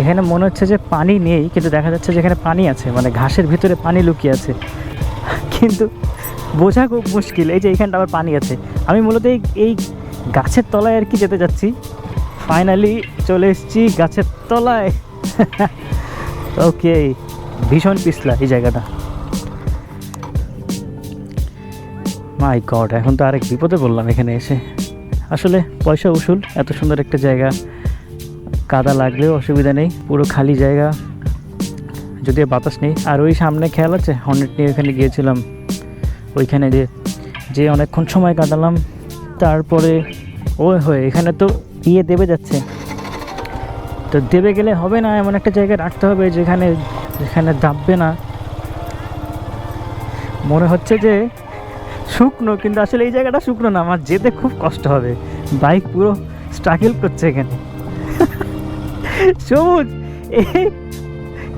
এখানে মনে হচ্ছে যে পানি নেই, কিন্তু দেখা যাচ্ছে যে এখানে পানি আছে মানে ঘাসের ভিতরে পানি লুকিয়ে আছে। কিন্তু বোঝা খুব মুশকিল, এই যে এইখানটা আবার পানি আছে। আমি মূলত এই এই গাছের তলায় আর কি যেতে যাচ্ছি। ফাইনালি চলে এসেছি গাছের তলায়। ওকে ভীষণ পিছলা এই জায়গাটা। মাই গড এখন তো আরেক বিপদে বললাম এখানে এসে। আসলে পয়সা উসুল, এত সুন্দর একটা জায়গা। কাদা লাগলেও অসুবিধা নেই, পুরো খালি জায়গা। যদিও বাতাস নেই। আর ওই সামনে খেয়াল আছে? হর্নেট নিয়ে ওখানে গিয়েছিলাম। ওইখানে যে যে অনেকক্ষণ সময় কাটালাম, তারপরে, ও হয়ে এখানে তো ইয়ে দেবে যাচ্ছে। তো দেবে গেলে হবে না, এমন একটা জায়গায় রাখতে হবে যেখানে যেখানে দাববে না। মনে হচ্ছে যে, শুকনো, কিন্তু আসলে এই জায়গাটা শুকনো না। আমার যেতে খুব কষ্ট হবে। বাইক পুরো স্ট্রাগল করছে এখানে। সবুজ।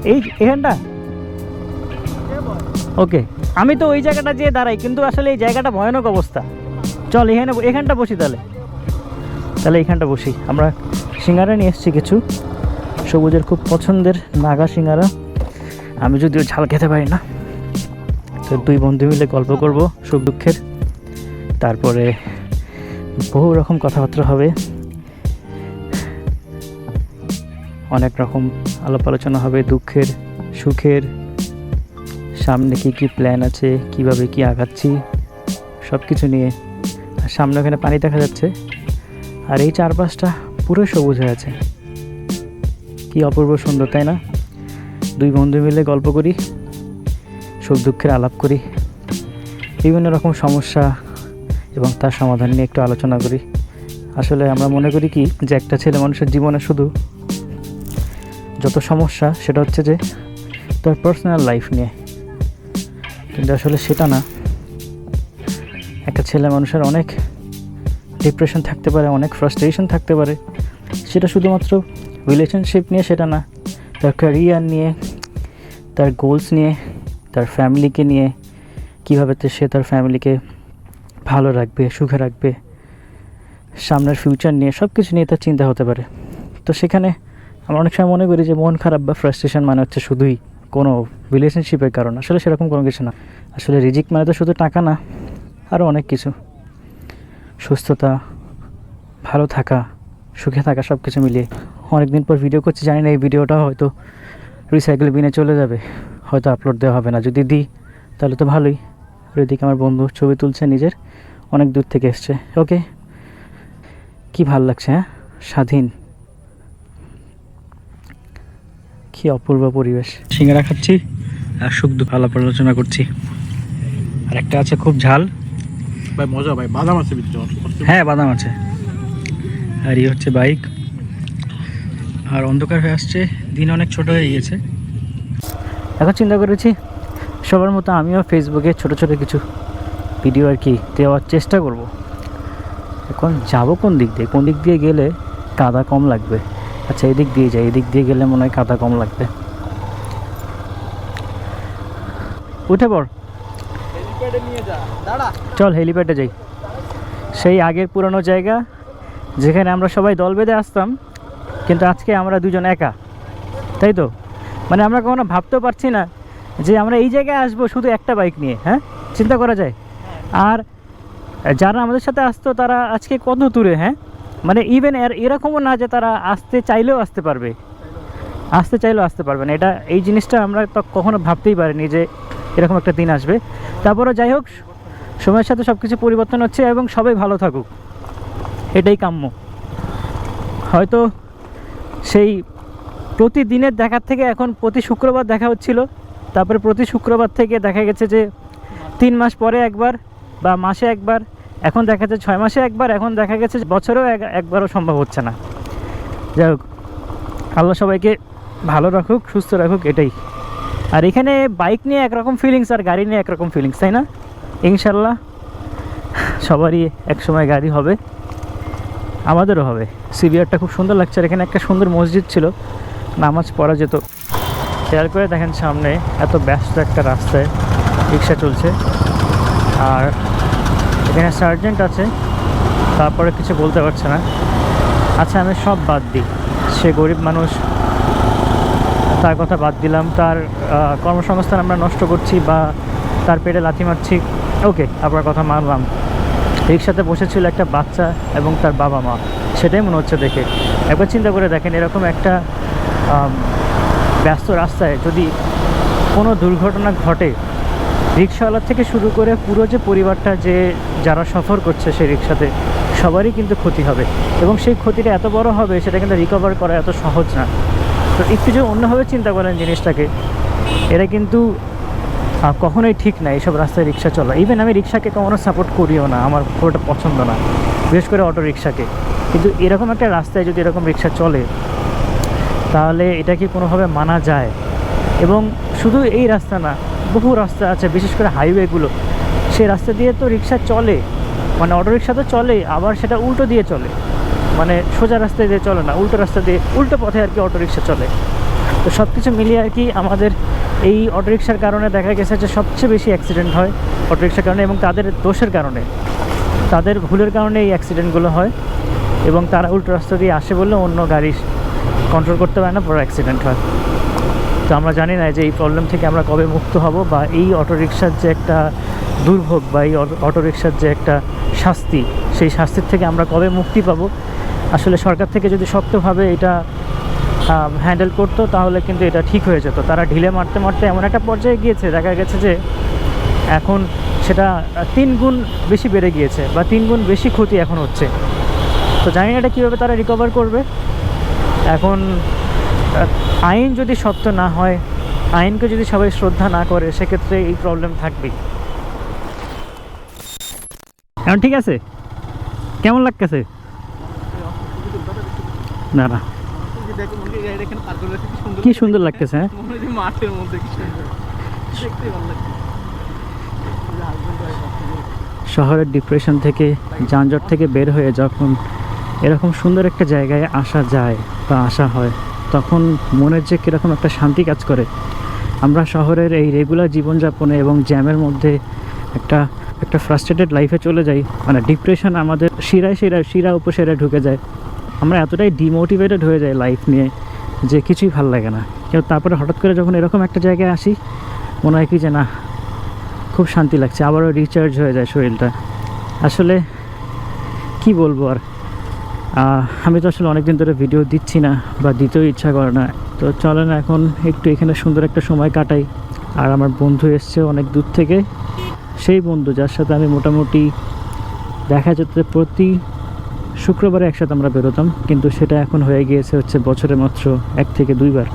এই- এখানটা? ওকে, আমি তো ওই জায়গাটা যেয়ে দাঁড়াই, কিন্তু আসলে এই জায়গাটা ভয়ানক অবস্থা। চল, এখানে এখানটা বসি তাহলে। তাহলে এইখানটা বসি। আমরা সিঙ্গারা নিয়ে এসেছি কিছু। সবুজের খুব পছন্দের নাগা সিঙ্গারা। আমি যদিও ঝাল খেতে পারি না। তো দুই বন্ধু মিলে গল্প করব সুখ দুঃখের। তারপরে বহু রকম কথাবার্তা হবে। অনেক রকম আলাপ আলোচনা হবে, দুঃখের, সুখের। সামনে কি কি প্ল্যান আছে, কীভাবে কি আগাচ্ছি সব কিছু নিয়ে। আর সামনে ওখানে পানি দেখা যাচ্ছে। আর এই চারপাশটা পুরো সবুজ হয়ে আছে। কি অপূর্ব সুন্দর, তাই না? দুই বন্ধু মিলে গল্প করি, সুখ দুঃখের আলাপ করি, বিভিন্ন রকম সমস্যা এবং তার সমাধান নিয়ে একটু আলোচনা করি। আসলে আমরা মনে করি কি, যে একটা ছেলে মানুষের জীবনে শুধু যত সমস্যা, সেটা হচ্ছে যে তার পার্সোনাল লাইফ নিয়ে। কিন্তু আসলে সেটা না। একটা ছেলে মানুষের অনেক ডিপ্রেশন থাকতে পারে, অনেক ফ্রাস্ট্রেশন থাকতে পারে। সেটা শুধুমাত্র রিলেশনশিপ নিয়ে সেটা না। তার ক্যারিয়ার নিয়ে, তার গোলস নিয়ে, তার ফ্যামিলিকে নিয়ে, কীভাবে সে তার ফ্যামিলিকে ভালো রাখবে, সুখে রাখবে, সামনের ফিউচার নিয়ে সব কিছু নিয়ে তার চিন্তা হতে পারে। তো সেখানে আমরা অনেক সময় মনে করি যে মন খারাপ বা ফ্রাস্ট্রেশন মানে হচ্ছে শুধুই কোনো রিলেশনশিপের কারণ। আসলে সেরকম কোনো কিছু না। আসলে রিজিক মানে তো শুধু টাকা না আরও অনেক কিছু। সুস্থতা, ভালো থাকা, সুখে থাকা সব কিছু মিলিয়ে। অনেক দিন পর ভিডিও করছি, জানি না এই ভিডিওটা হয়তো রিসাইকেল বিনে চলে যাবে, হয়তো আপলোড দেওয়া হবে না। যদি দিই, তাহলে তো ভালোই। ওইদিকে আমার বন্ধু ছবি তুলছে নিজের, অনেক দূর থেকে এসছে। ওকে কি ভালো লাগছে হ্যাঁ? স্বাধীন। কি অপূর্ব পরিবেশ। সিঙ্গারা খাচ্ছি আর সুখ দুঃখ আলাপ আলোচনা করছি। আর একটা আছে খুব ঝাল। ভাই মজা ভাই বাদাম আছে ভিতরে হ্যাঁ বাদাম আছে। আর এই হচ্ছে বাইক। আর অন্ধকার হয়ে আসছে। দিন অনেক ছোট হয়ে গিয়েছে। এখন চিন্তা করেছি সবার মতো আমিও ফেসবুকে ছোট ছোট কিছু ভিডিও আর কি দেওয়ার চেষ্টা করব। এখন যাব কোন দিক দিয়ে? কোন দিক দিয়ে গেলে কাদা কম লাগবে? আচ্ছা এদিক দিয়ে যাই। এদিক দিয়ে গেলে মনে হয় কাদা কম লাগবে। উঠে পড়। চল হেলিপ্যাডে যাই। সেই আগের পুরনো জায়গা যেখানে আমরা সবাই দল বেঁধে আসতাম কিন্তু আজকে আমরা দুজন একা। তাই তো? মানে আমরা কখনো ভাবতেও পারছি না যে আমরা এই জায়গায় আসব শুধু একটা বাইক নিয়ে হ্যাঁ? চিন্তা করা যায়? আর যারা আমাদের সাথে আসতো তারা আজকে কত দূরে হ্যাঁ? মানে ইভেন এর এরকমও না যে তারা আসতে চাইলেও আসতে পারবে। আসতে চাইলেও আসতে পারবে না। এটা, এই জিনিসটা আমরা তো কখনো ভাবতেই পারিনি যে এরকম একটা দিন আসবে। তারপরে যাই হোক, সময়ের সাথে সব কিছু পরিবর্তন হচ্ছে এবং সবাই ভালো থাকুক। এটাই কাম্য। হয়তো সেই প্রতিদিনের দেখার থেকে এখন প্রতি শুক্রবার দেখা হচ্ছিল। তারপরে প্রতি শুক্রবার থেকে দেখা গেছে যে তিন মাস পরে একবার বা মাসে একবার এখন দেখা যাচ্ছে ছয় মাসে একবার, এখন দেখা গেছে বছরেও এক একবারও সম্ভব হচ্ছে না। যাই হোক, আল্লাহ সবাইকে ভালো রাখুক, সুস্থ রাখুক, এটাই। আর এখানে বাইক নিয়ে একরকম ফিলিংস আর গাড়ি নিয়ে একরকম ফিলিংস তাই না? ইনশাল্লাহ সবারই এক সময় গাড়ি হবে। আমাদেরও হবে। সিবিআরটা খুব সুন্দর লাগছে আর এখানে একটা সুন্দর মসজিদ ছিল। নামাজ পড়া যেত। খেয়াল করে দেখেন সামনে এত ব্যস্ত একটা রাস্তায় রিক্সা চলছে। আর এখানে সার্জেন্ট আছে, তারপরে কিছু বলতে পারছে না। আচ্ছা আমি সব বাদ দিই। সে গরিব মানুষ, তার কথা বাদ দিলাম। তার কর্মসংস্থান আমরা নষ্ট করছি বা তার পেটে লাথি মারছি। ওকে আপনার কথা মানলাম। রিক্সাতে বসেছিল একটা বাচ্চা এবং তার বাবা মা। সেটাই মনে হচ্ছে দেখে। একবার চিন্তা করে দেখেন, এরকম একটা ব্যস্ত রাস্তায় যদি কোনো দুর্ঘটনা ঘটে, রিক্সাওয়ালার থেকে শুরু করে পুরো যে পরিবারটা যে যারা সফর করছে সেই রিক্সাতে সবারই কিন্তু ক্ষতি হবে। এবং সেই ক্ষতিটা এত বড় হবে, সেটা কিন্তু রিকভার করা এত সহজ না। তো একটু যে অন্যভাবে চিন্তা করেন জিনিসটাকে এটা কিন্তু কখনোই ঠিক না এইসব রাস্তায় রিক্সা চলা। ইভেন আমি রিক্সাকে কখনো সাপোর্ট করিও না, আমার একটা পছন্দ না, বিশেষ করে অটো রিক্সাকে কিন্তু এরকম একটা রাস্তায় যদি এরকম রিক্সা চলে, তাহলে এটা কি কোনোভাবে মানা যায়? এবং শুধু এই রাস্তা না, বহু রাস্তা আছে, বিশেষ করে হাইওয়েগুলো সেই রাস্তা দিয়ে তো রিক্সা চলে মানে অটো রিক্সা তো চলে, আবার সেটা উল্টো দিয়ে চলে। মানে সোজা রাস্তায় দিয়ে চলে না, উল্টো রাস্তা দিয়ে, উল্টো পথে আর কি অটো রিক্সা চলে। তো সব কিছু মিলিয়ে আর কি আমাদের এই অটো রিক্সার কারণে দেখা গেছে যে সবচেয়ে বেশি অ্যাক্সিডেন্ট হয় অটো রিক্সার কারণে এবং তাদের দোষের কারণে। তাদের ভুলের কারণে এই অ্যাক্সিডেন্টগুলো হয় এবং তারা উল্টো রাস্তা দিয়ে আসে বলে অন্য গাড়ি কন্ট্রোল করতে পারে না, বড় অ্যাক্সিডেন্ট হয়। তো আমরা জানি না যে এই প্রবলেম থেকে আমরা কবে মুক্ত হব বা এই অটো রিক্সার যে একটা দুর্ভোগ বা এই অটো রিক্সার যে একটা শাস্তি, সেই শাস্তির থেকে আমরা কবে মুক্তি পাব? আসলে সরকার থেকে যদি শক্তভাবে এটা হ্যান্ডেল করতো, তাহলে কিন্তু এটা ঠিক হয়ে যেত। তারা ঢিলে মারতে মারতে এমন একটা পর্যায়ে গিয়েছে, দেখা গেছে যে এখন সেটা তিন গুণ বেশি বেড়ে গিয়েছে বা তিন গুণ বেশি ক্ষতি এখন হচ্ছে। তো জানি না এটা কীভাবে তারা রিকভার করবে। এখন আইন যদি শক্ত না হয়, আইনকে যদি সবাই শ্রদ্ধা না করে, সেক্ষেত্রে এই প্রবলেম থাকবেই। এখন ঠিক আছে? কেমন লাগতেছে? না না। কি সুন্দর লাগতেছে হ্যাঁ। শহরের ডিপ্রেশন থেকে, যানজট থেকে বের হয়ে যখন এরকম সুন্দর একটা জায়গায় আসা যায় বা আসা হয়, তখন মনের যে কীরকম একটা শান্তি কাজ করে। আমরা শহরের এই রেগুলার জীবনযাপনে এবং জ্যামের মধ্যে একটা একটা ফ্রাস্ট্রেটেড লাইফে চলে যাই। মানে ডিপ্রেশন আমাদের শিরায় শিরায়, শিরা উপশিরায় ঢুকে যায়। আমরা এতটাই ডিমোটিভেটেড হয়ে যাই লাইফ নিয়ে যে কিছুই ভালো লাগে না। কিন্তু তারপরে হঠাৎ করে যখন এরকম একটা জায়গায় আসি, মনে হয় কি যে না খুব শান্তি লাগছে। আবারও রিচার্জ হয়ে যায় শরীরটা। আসলে কি বলব আর? আমি তো আসলে অনেক দিন ধরে ভিডিও দিচ্ছি না বা দিতেও ইচ্ছা করে না। তো চলেন এখন একটু এখানে সুন্দর একটা সময় কাটাই। আর আমার বন্ধু এসছে অনেক দূর থেকে। সেই বন্ধু যার সাথে আমি মোটামুটি দেখা যেত প্রতি শুক্রবারে একসাথে আমরা বেরোতাম, কিন্তু সেটা এখন হয়ে গিয়েছে হচ্ছে বছরে মাত্র এক থেকে দুইবার।